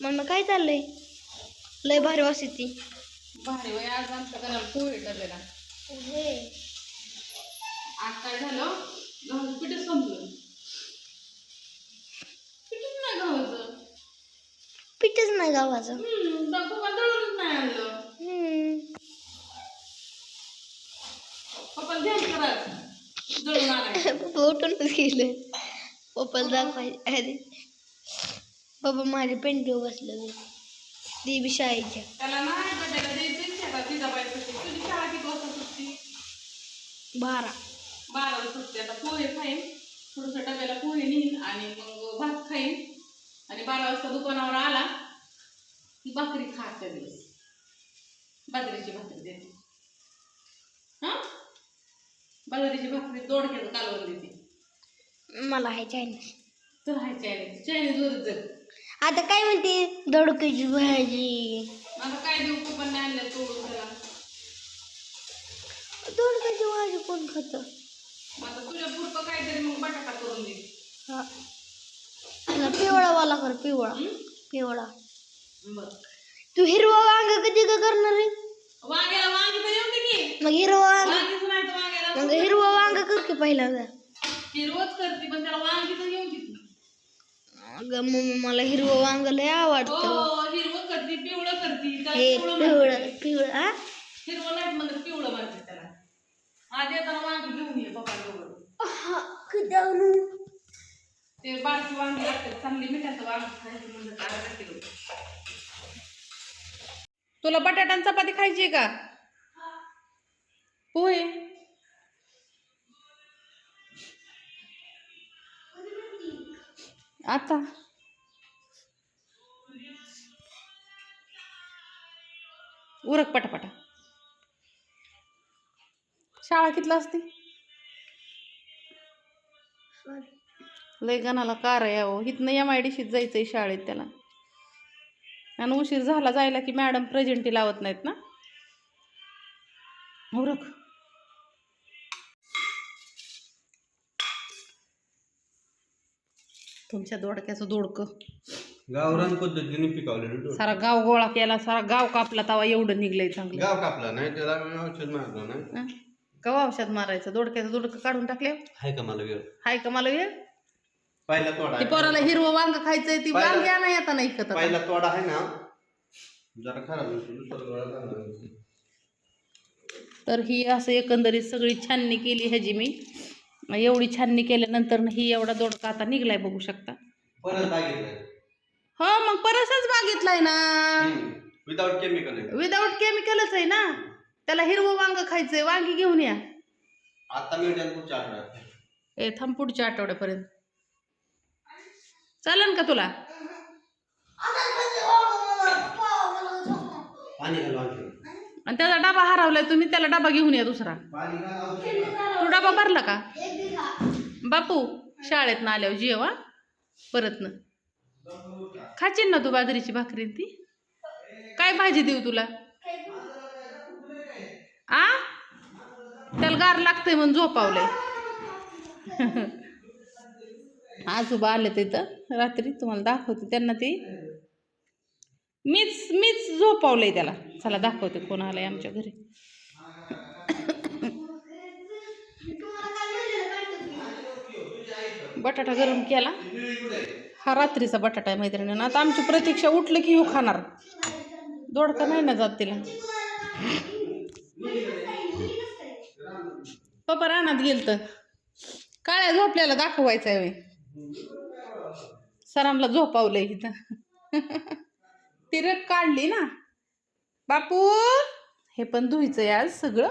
Mummy काय चाललंय? लय भारी वास येते. भारी वय आज आमच्या घराला पोहे डब्याला. आज काय झालं? गव्हाचं संपलं. पिठच नाही गव्हाचं. पीठच नाही गावाचं हम्म पप्पा दळूनच नाही आणलं. हम्म. पप्पा ध्यान करा दळून आणायचं पप्पा उठूनच गेले. पप्पाला दाखवायचे आधी पप्पा माझ्या पेंटिंग बसलं देवी शाळेच्या. त्याला नाही द्यायचं शेतात तुझी शाळा किती वाजता सुटती? बारा. बाराला सुटते. आता पोहे खाईन. थोडंसं डब्याला पोहे नेईन आणि मग भात खाईन. आणि बारा वाजता दुकानावर आला की भाकरी खा आजच्या दिवस. बाजरीची भाकरी देते. हा? बाजरीची भाकरी दोडक्याचं कालवण देते. मला आहे चायनीज तर हाय चायनीज चायनीज वर जग आता काय म्हणते? दोडक्याची भाजी. आता काय देऊ पण नाही आणलं तोडून त्याला. दोडक्याची भाजी कोण खात? आता तुझ्या पुरतं काहीतरी मग बटाटा करून दे. पिवळा वाला कर पिवळा. हं? पिवळा. बरं. तू हिरवा वांग कधी का करणार आहे? वांग्याला वांगी तर येऊ दे की. मग हिरवा वांग. वांगीच नाही तर वांग्याला मग हिरवा वांग कर की पहिल्यांदा. ती रोज करते पण त्याला वांगी तर येऊ दे. अगं मम्मी मला हिरवं वांग लय आवडतं हो हिरवं करते पिवळं करते त्याला हे पिवळं पिवळं म्हणते. पिवळं हा? हिरवं नाही म्हणत पिवळं म्हणते त्याला आज येताना वांगी घेऊन ये पप्पा हा, कधी आणू? ते बारकी वांगी लागतात चांगली मिठाचं वांग खायचं म्हणजे काय किलो तुला बटाटा आणि चपाती खायची आहे का आता. उरक पटापटा. शाळा कितला असते? लय गणाला कार यावं इथनं एम आय डी शीत जायचंय शाळेत त्याला. आणि उशीर झाला जायला की मॅडम प्रेझेंटी लावत नाहीत ना? उरक. तुमच्या दोडक्याचं दोडकं गावरान पद्धतीने पिकवलेलं. सारा गाव गोळा केला सारा गाव कापला तवा एवढं निघलंय चांगलं गाव कापला नाही त्याला आम्ही औषध मारलं नाही हं? कवा औषध मारायचं दोडक्याचं दोडकं काढून टाकले हाय का मला वेळ हाय का मला वेळ पहिला तोडा ती आहे. पोराला हिरवं वांग खायचंय ती पहिला- वांगी येता नाही आता. पहिला तोडा आहे ना जरा खराब होतो दुसरा तोडा चांगला होतो. तर ही असं एकंदरीत सगळी छाननी केली ह्याची मी एवढी छाननी केल्यानंतर ही एवढा दोडका आता निघलाय बघू शकता. हो मग परसच बागितलाय ना. विदाउट केमिकल आहे. विदाऊट केमिकलच आहे ना. त्याला हिरवं वांग खायचंय वांगी घेऊन या. आता मी उद्या पुढच्या आठवड्यात ए थांब पुढच्या आठवड्यापर्यंत. चालेल का तुला? आणि त्याचा डबा हरवलाय तुम्ही त्याला डबा घेऊन या दुसरा. डबा भरला का? बापू शाळेत ना आल्यावर जेवा. परत ना. खाचीन ना तू बाजरीची भाकरी ती. काय भाजी देऊ तुला? आ? त्याला गार लागतंय म्हणून झोपावलंय. आजोबा आले तिथं रात्री तुम्हाला दाखवते त्यांना ते. मीच मीच झोपावलंय त्याला. चला दाखवते कोण आलंय आमच्या घरी. बटाटा गरम केला. हा रात्रीचा बटाटा आहे मैत्रिणीनं. आता आमची प्रतीक्षा उठलं की येऊ खाणार. दोडका नाही ना जात तिला. पप्पा रानात गेल तर काळ्या झोपल्याला दाखवायचं आहे होय. सरांना झोपावलंय इथं. ती रग काढली ना. बापू हे पण धुईचंय आज सगळं.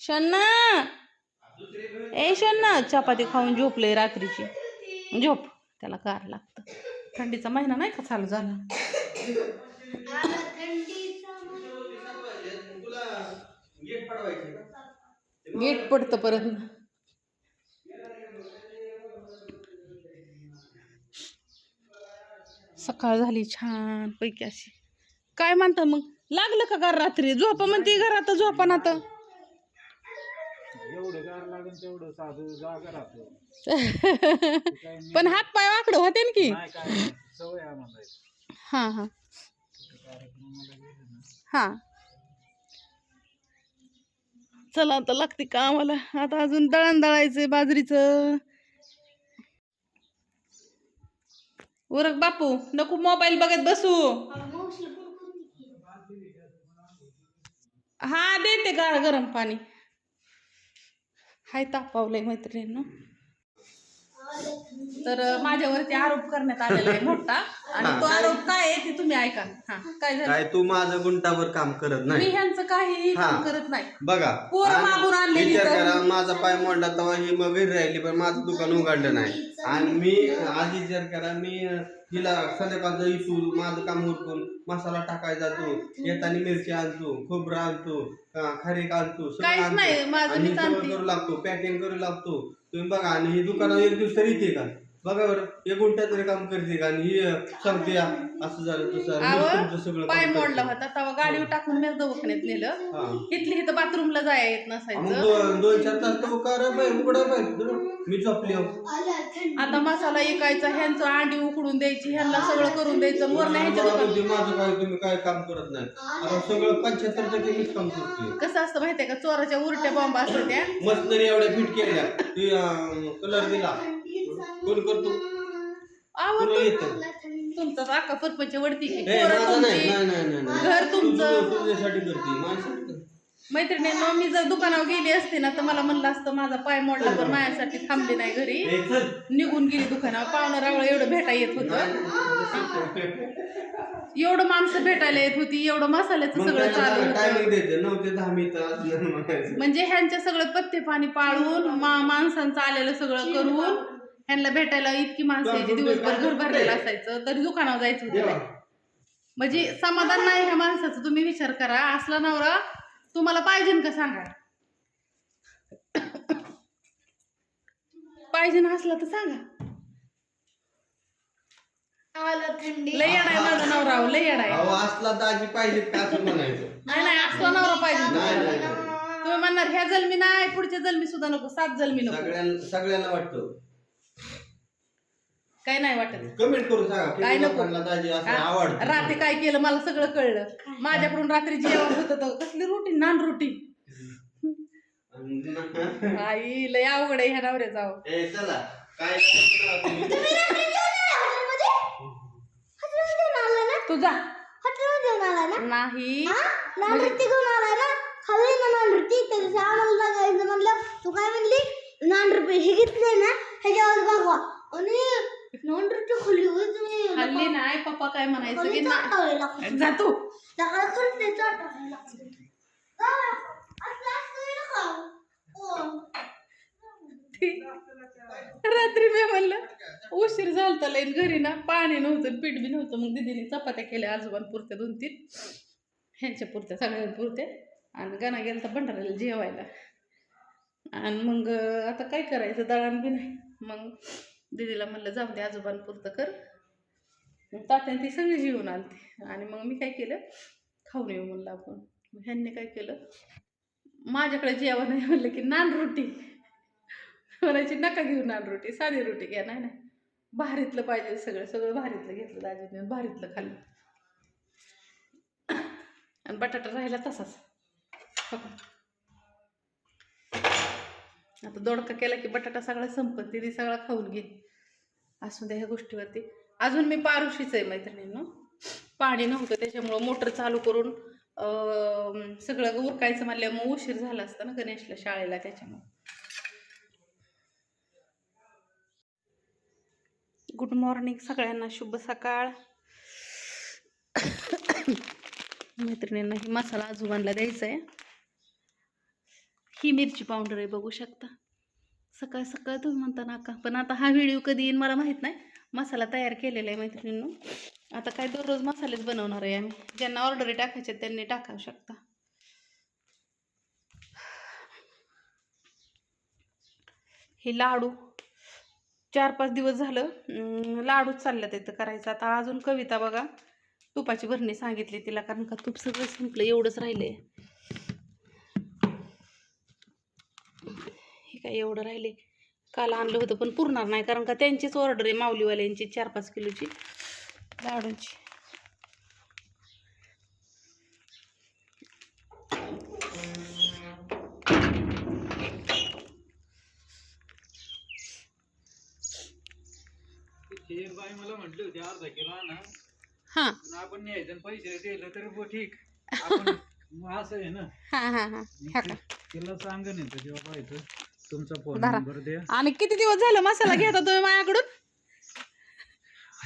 शन्ना! ए ना चपाती खाऊन झोपले रात्रीची. झोप त्याला गार लागतं. थंडीचा महिना नाही का चालू झाला? गेट पडतं परत. सकाळ झाली छान पैकी अशी. काय म्हणतं मग? लागलं का घर रात्री? झोपा म्हणते घरात झोपा ना तर साधं जागा राहतं. पण हात पाय वाकडं होते ना की? नाही काय सवय आहे आम्हाला. हां हां. हां. चला आता लागते का आम्हाला आता अजून दळण दळायचंय बाजरीचं. उरक बापू नको मोबाईल बघत बसू. हा देते गार गरम पाणी. हाय तापावलंय मैत्रिणींनो. तर माझ्यावरती आरोप करण्यात आलेला आहे मोठा. आणि तो आरोप काय आहे ते तुम्ही ऐका. हा काय झालं? काय तू माझं गुंटावर काम करत मी नाही ह्यांचं काहीही काम हा. करत नाही. बघा पोरं मागून आणलेली विचार तर- करा माझा पाय मोडला तेव्हा ही मग घरी राहिली पण माझं दुकान उघडलं नाही. आणि मी आधी विचार करा मी हिला संध्याकाळचं इशू माझं काम उरकून मसाला टाकायचा जातो येताना मिरची आणतो खोबरं आणतो खारीक आणतो सगळं काहीच आणतो. नाही, माझं आणि मीच सगळं आणते. करू लागतो पॅकिंग करू लागतो तुम्ही बघा आणि ही दुकानात एक दिवस तरी येते का बघा बरं एक गुंठ्यात तरी काम करते का? आणि ही सांगते या, असं झालं तसं झालं. मीच तुमचं आवं सगळं पाय काम मोडला करते. होता तेव्हा गाडीवर टाकून मी दवाखान्यात नेलं. हा. इथली इथं बाथरूमला जाया येत मग नसायचं दोन दोन चार तास तर उकार बाई उघडा बाई मी झोपली. आता मसाला इकायचा ह्यांचं अंडी उकडून द्यायची ह्यांना सगळं करून द्यायचं मोरण्या ह्यांच्या मला दुकानात म्हणते, माझं काय तुम्ही काय काम करत नाही. आता सगळं पंच्याहत्तर टक्के मीच काम करते. कसं असतं माहितीये का? चोराच्या उरट्या बॉम्ब असतात त्या. मशनरी एवढ्या फिट केल्या. ती कलर दिला. कोण करतो? तुला येतं? तुमचा अक्का परपंच वडती की ए, पोरं माझं नाही तुमची. नाही नाही नाही, नाही. घर तुमचं. तू तुझ्या- तुझ्यासाठी करते माझ्यासाठी करते. मैत्रिणींनो मी जर दुकानावर गेली असते ना तर मला म्हणलं असतं माझा पाय मोडला पण माझ्यासाठी थांबली नाही घरी. ए, चल. निघून गेली दुकानावर पाहुणं रावळ एवढं भेटा येत होतं. एवढं माणसं भेटायला येत होती एवढं मसाल्याचं मग सगळं चालू होतं टायमिंग देते नऊ ते दहा मिनिटं असं म्हणायचं. म्हणजे ह्यांच्या सगळं पत्ते पाणी पाळून मा माणसांचं आलेलं सगळं करून ह्यांना भेटायला इतकी माणसं यायची दिवसभर घर भरलेलं असायचं तरी दुकानावर जायचं होतं. नाही. म्हणजे समाधान नाही ह्या माणसाचं तुम्ही विचार करा. असला नवरा तुम्हाला पाहिजे का सांगा? पाहिजे असला तर सांगा. आला थंडी. लय येडाय माझा नवरा अहो, लय येडाय अहो असला दाजी पाहिजे का असं म्हणायचं? नाही नाही असला नवरा पाहिजे. नाही. नाही. तुम्ही म्हणणार ह्या जन्मी नाही पुढच्या जन्मी सुद्धा नको सात जन्मी नको. सगळ्यांना सगळ्यांना वाटतं. काय नाही वाटत. कमेंट करून सांगा काय किती नको. लोकांना दाजी असं हा? आवडतं? रात्री काय केलं? मला सगळं कळलं. माझ्याकडून रात्री जेवण होत होतं कसली रोटी नान रोटी आई लय अवघड आहे ह्या नवऱ्या जाऊ ए चला. काय नाही तू जा. हॉटेलमध्ये घेऊन आला ना? नाही. नानृत्य घेऊन आला ना? खाल्ली ना नानृत्य तर आम्हाला बघायचं म्हणलं तू काय म्हणली? नान रुपये हे घेतले ना? ह्याच्यावर बघवा. आणि हल्ली नाही पप्पा काय म्हणायचं की खाली ना चाटावे लागते जा तू. दगड खरंच ते चाटावे लागते आ, असं असतं ना का? हो. रात्री मी म्हणलं उशीर झालता लईन घरी ना पाणी नव्हतं पीठ बी नव्हतं. मग दिदीने चपात्या केल्या आजोबांपुरत्या दोन तीन. ह्यांच्या पुरत्या सगळ्यांपुरत्या आणि गाणं गेलं तर भंडाऱ्याला जेवायला. आणि मग आता काय करायचं? दळण बी नाही. मग दिदीला म्हणलं जाऊ दे आजोबांपुरतं कर. मग तात्याने ती सगळी जेवून आणते. आणि मग मी काय केलं खाऊन येऊ म्हणलं आपण. मग ह्यांनी काय केलं माझ्याकडे जेवण नाही म्हणलं की नान रोटी. म्हणायची नका घेऊ नान रोटी साधी रोटी घ्या. नाही नाही भारीतलं पाहिजे सगळं सगळं भारीतलं घेतलं दाजीने भारीतलं खाल्लं. आणि बटाटा राहिला तसाच. आता दोडका केला की बटाटा सगळा संपत दिदी सगळा खाऊन घे. असू द्या ह्या गोष्टीवरती. अजून मी पारुशीच आहे मैत्रिणींनो. पाणी नव्हतं त्याच्यामुळं मोटर चालू करून सगळं उरकायचं म्हणल्यावर मग उशीर झाला असता ना गणेशला शाळेला त्याच्यामुळं. गुड मॉर्निंग सगळ्यांना शुभ सकाळ. मैत्रिणींना ही मसाला आजोबांना द्यायचा आहे ही मिरची पावडर आहे बघू शकता. सकाळ सकाळ तुम्ही म्हणता नाका. पण आता हा व्हिडिओ कधी येईन मला माहीत नाही. मसाला तयार केलेला आहे मैत्रिणींनो. आता काय दररोज मसालेच बनवणार आहे आम्ही. ज्यांना ऑर्डरी टाकायच्या आहेत त्यांनी टाकावू शकता. हे लाडू. चार पाच दिवस झालं लाडूच चालल्यात तिथं करायचं. आता अजून कविता बघा. तुपाची भरणी सांगितली तिला कारण का तूप सगळं संपलं एवढंच राहिलं आहे काय एवढं राहिले. काल आणलं होतं पण पुरणार नाही कारण का त्यांचीच ऑर्डर आहे माऊलीवाल्यांची चार पाच किलोची. लाडूंची. मला म्हटलं होते अर्धा किलो ना आपण न्यायचं पैसे दिलं तर ठीक. असं आहे ना. तिला सांग नाही तर तेव्हा पाहिजे तुमचा फोन धरा. नंबर द्या. आणि किती दिवस झालं मसाला घेता तुम्ही माझ्याकडून?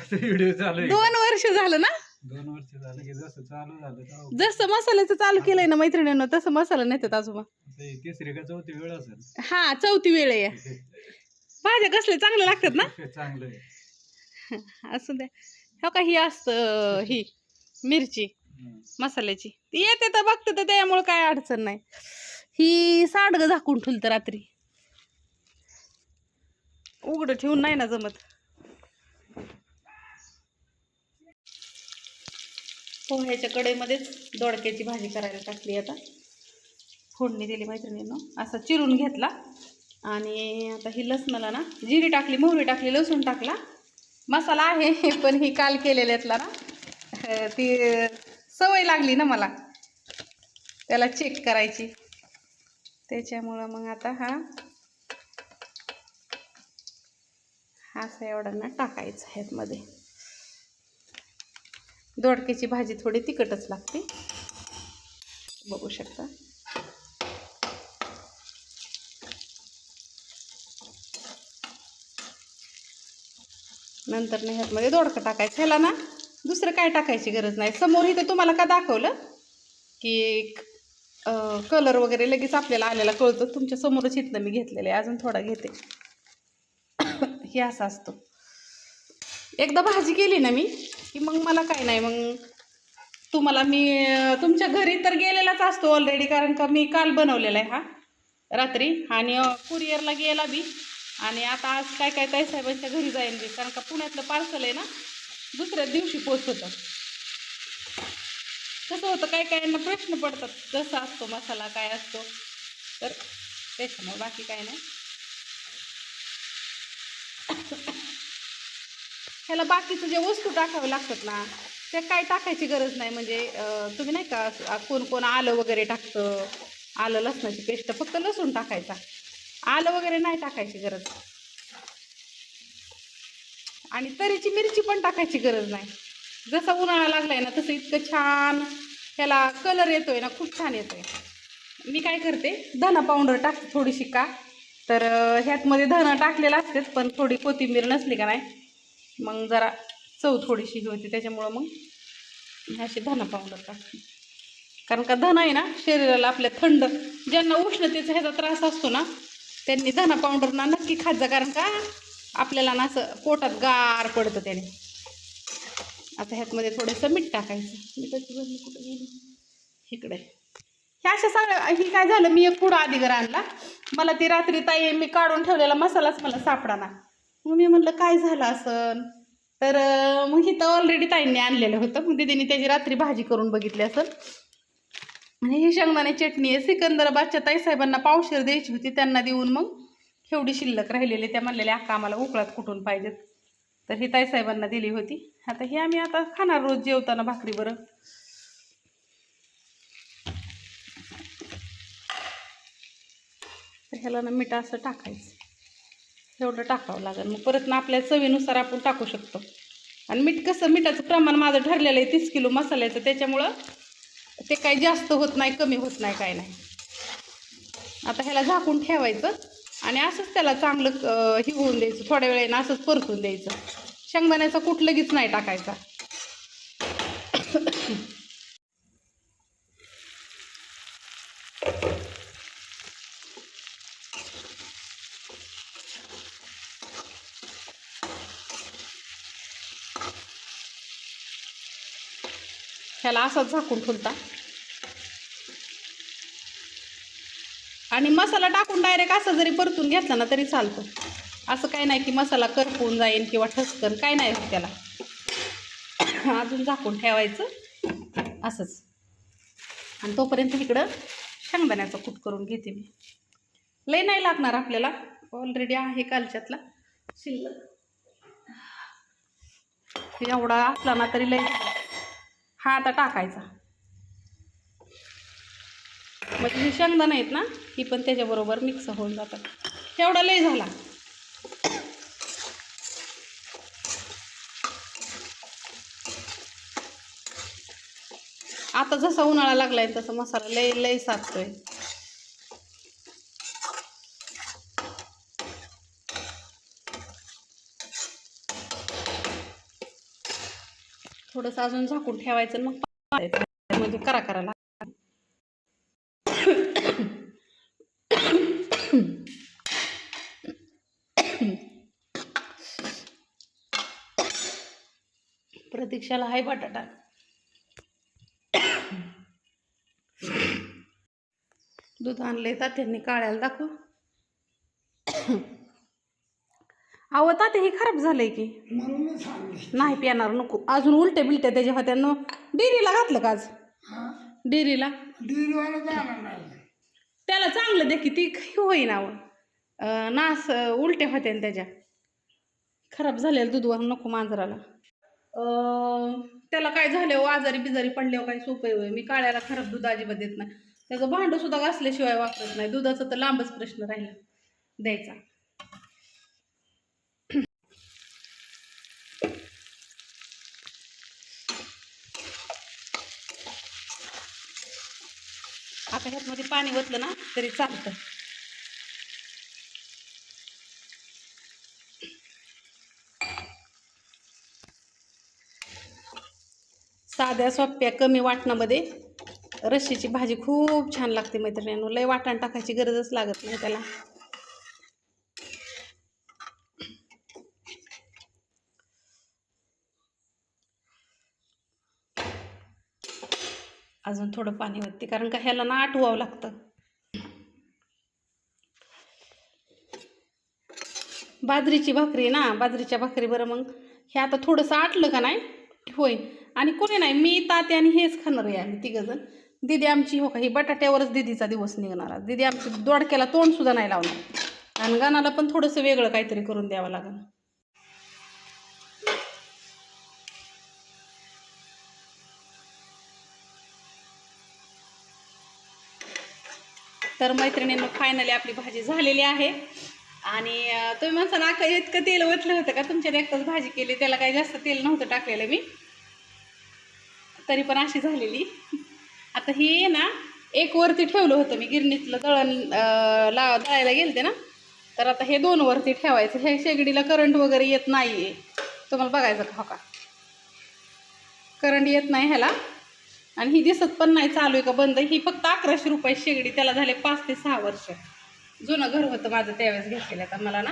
आता व्हिडिओ चालू आहे. दोन वर्ष झालं ना? दोन वर्ष झालं की जसं चालू झालं तेव्हा. जसं मसाल्याचं चालू केलंय ना मैत्रिणीनं तसं मसाला नेतात आजोबा. आता ही तिसरी का चौथी वेळ असेल? हा चौथी वेळ आहे. भाज्या कसले चांगले लागतात ना? चांगलं आहे. असू द्या हो का ही असतं ही मिरची. मसाल्याची. ती येते तर बघते तर त्यामुळे काय अडचण नाही. ही साडगं झाकून ठुलतं रात्री. उघडं ठेवून नाही ना जमत. हो, पोह्याच्या कडेमध्येच दोडक्याची भाजी करायला टाकली आता. फोडणी दिली मैत्रिणीनं. असा चिरून घेतला. आणि आता ही लसणाला ना जिरी टाकली मोहरी टाकली लसूण टाकला. मसाला आहे पण ही काल केलेल्यातला ना ती सवय लागली ना मला. त्याला चेक करायची. त्याच्यामुळं मग आता हा हा असं एवढ्यांना टाकायचं टाकायचा ह्यातमध्ये. दोडक्याची भाजी थोडी तिखटच लागते. बघू शकता. नंतर ना ह्यातमध्ये दोडकं टाकायचं. ह्याला ना दुसरं काय टाकायची गरज नाही. समोर इथं तुम्हाला का दाखवलं? की कलर वगैरे लगेच आपल्याला आलेला कळतो. तुमच्या समोरच इथनं मी घेतलेलं आहे. अजून थोडा घेते. इतिहास असतो. एकदा भाजी केली ना मी की मग मला काय नाही मग तुम्हाला मी तुमच्या घरी तर गेलेलाच असतो ऑलरेडी कारण का मी काल बनवलेला आहे हा रात्री. आणि कुरिअरला गेला बी. आणि आता आज काय काय ताई साहेबांच्या घरी जाईन बी कारण का पुण्यातलं पार्सल आहे ना दुसऱ्या दिवशी पोचवतं कसं होतं काय काय यांना प्रश्न पडतात कसा असतो मसाला काय असतो. तर त्याच्यामुळे बाकी काय नाही. ह्याला बाकीचं जे वस्तू टाकावे लागतात ना ते काय टाकायची गरज नाही. म्हणजे तुम्ही नाही का कोण कोण आलं वगैरे टाकतं आलं लसणाची पेस्ट फक्त लसूण टाकायचा. आलं वगैरे नाही टाकायची गरज. आणि तरीची मिरची पण टाकायची गरज नाही. जसा उन्हाळा लागलाय ना तसं इतकं छान ह्याला कलर येतोय ना खूप छान येतोय. मी काय करते धना पावडर टाकते थोडीशी का? तर ह्यातमध्ये धनं टाकलेलं असतेच पण थोडी कोथिंबीर नसली का नाही मग जरा चव थोडीशी ही होती त्याच्यामुळं मग अशी धना पावडर टाकते. कारण का धना आहे ना शरीराला आपल्या थंड ज्यांना उष्णतेचा ह्याचा त्रास असतो ना त्यांनी धना पावडर ना नक्की खात जा कारण का आपल्याला ना असं पोटात गार पडतं त्याने. आता ह्यातमध्ये थोडंसं मीठ टाकायचं. मिठाची बदली कुठं गेली? इकडे. ह्या अशा सगळ्या ही काय झालं? मी एक पुढं आधी आणला. मला ती रात्री ताई मी काढून ठेवलेला मसालाच मला सापडाना. मग मी म्हणलं काय झालं असं तर मग इथं ऑलरेडी ताईंनी आणलेलं होतं. मग दिदीने त्याची रात्री भाजी करून बघितली असं आणि ही शेंगदाणे चटणी आहे. सिकंदराबादच्या ताईसाहेबांना पावशेर द्यायची होती. त्यांना देऊन मग एवढी शिल्लक राहिलेली त्या म्हणलेल्या अक्का आम्हाला उकळात कुठून पाहिजेत? तर ही ताईसाहेबांना दिली होती. आता ही आम्ही आता खाणार रोज जेवताना भाकरी बरं. तर ह्याला ना मीठ असं टाकायचं. एवढं टाकावं लागेल. मग परत ना आपल्या चवीनुसार आपण टाकू शकतो. आणि मीठ कसं मिठाचं प्रमाण माझं ठरलेलं आहे तीस किलो मसाल्याचं. त्याच्यामुळं ते काही जास्त होत नाही कमी होत नाही काय नाही. आता ह्याला झाकून ठेवायचं आणि असंच त्याला चांगलं हिवून हे होऊन द्यायचं. थोड्या वेळेनं असंच परतून द्यायचं. शेंगदाण्याचा कुठ लगेच नाही टाकायचा. त्याला असंच झाकून ठेवता. आणि मसाला टाकून डायरेक्ट असं जरी परतून घेतला ना तरी चालतं. असं काही नाही की मसाला करपून जाईल किंवा ठसकन काय नाही होत त्याला. अजून झाकून ठेवायचं. असंच. आणि तोपर्यंत इकडं शेंगदाण्याचा कूट करून घेते मी. लय नाही लागणार आपल्याला. ऑलरेडी आहे कालच्यातला. शिल्लक. एवढा असला ना तरी लय हा आता टाकायचा. म्हणजे ही शेंगदाणं आहेत ना ही पण त्याच्याबरोबर मिक्स होऊन जातात. एवढा लय झाला. आता जसा उन्हाळा लागलाय तसा मसाला लय लय साचतोय थोडंसं अजून झाकून ठेवायचं मग म्हणजे करा करा लाग प्रतीक्षाला आहे बटाटा. दूध आणले तात्यांनी काळ्याला दाखव. अहो तात्या हे खराब झालंय की. नाही पिणार नको. अजून उलट्या बिलट्या त्याच्या होत्या डेअरीला घातलं का आज? डेअरीला? त्याला चांगलं दे की ती काही होईना अहो. अं, नास अं, उलट्या होत्या ना त्याच्या. खराब झालेलं दूधवर नको मांजराला. अं, त्याला काय झालं हो? आजारी बिजारी पडल्यावर काही सोपं होय. मी काळ्याला खराब दूध अजिबात देत नाही. त्याचं भांडं सुद्धा घासल्याशिवाय वापरत नाही. दुधाचा तर लांबच प्रश्न राहिला. द्यायचा. आता ह्यातमध्ये पाणी ओतलं ना तरी चालतं. साध्या सोप्या कमी वाटणामध्ये रश्शीची भाजी खूप छान लागते मैत्रिणींनो. लय वाटण टाकायची गरजच लागत नाही त्याला. अजून थोडं पाणी होते कारण का ह्याला ना आठवावं लागतं. बाजरीची भाकरी ना बाजरीच्या भाकरी बरं मग. हे आता थोडंसं आटलं का नाही? होईल आणि कोणी नाही मी ताते आणि हेच खाणार आहे आम्ही तिघंजण दिदी आमची हो का ही बटाट्यावरच दिदीचा दिवस निघणार दिदी आमची दोडक्याला तोंडसुद्धा नाही लावणार. आणि गाणाला पण थोडंसं वेगळं काहीतरी करून द्यावं लागेल. तर मैत्रिणींना फायनली आपली भाजी झालेली आहे. आणि तुम्ही म्हणता ना का इतकं तेल ओतलं होतं का? तुमच्यात एकदाच भाजी केली त्याला काही जास्त तेल नव्हतं टाकलेलं मी. तरी पण अशी झालेली. आता ही ना एक वरती ठेवलं होतं मी गिरणीतलं दळण ला दळायला गेलते ना? तर आता हे दोन वरती ठेवायचं. हे शेगडीला करंट वगैरे येत नाही आहे तुम्हाला बघायचं का हो का? करंट येत नाही ह्याला. आणि ही दिसत पण नाही चालू आहे का बंद ही फक्त अकराशे रुपये शेगडी त्याला झाले पाच ते सहा वर्ष. जुनं घर होतं माझं त्यावेळेस घेतलेलं आता मला ना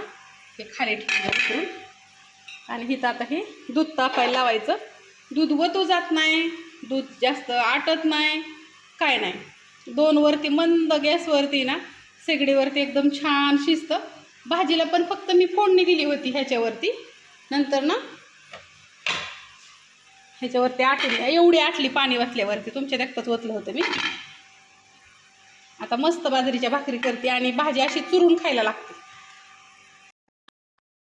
हे खाली ठेवलं उतरून आणि हिथं आता हे दूध तापायला लावायचं. दूध वतू जात नाही दूध जास्त आटत नाही काय नाही. दोनवरती मंद गॅसवरती ना शेगडीवरती एकदम छान शिजतं. भाजीला पण फक्त मी फोडणी दिली होती ह्याच्यावरती. नंतर ना ह्याच्यावरती आटली एवढी आटली पाणी वाचल्यावरती तुमच्या देखतच ओतलं होतं मी. आता मस्त बाजरीच्या भाकरी करते आणि भाजी अशी चुरून खायला लागते.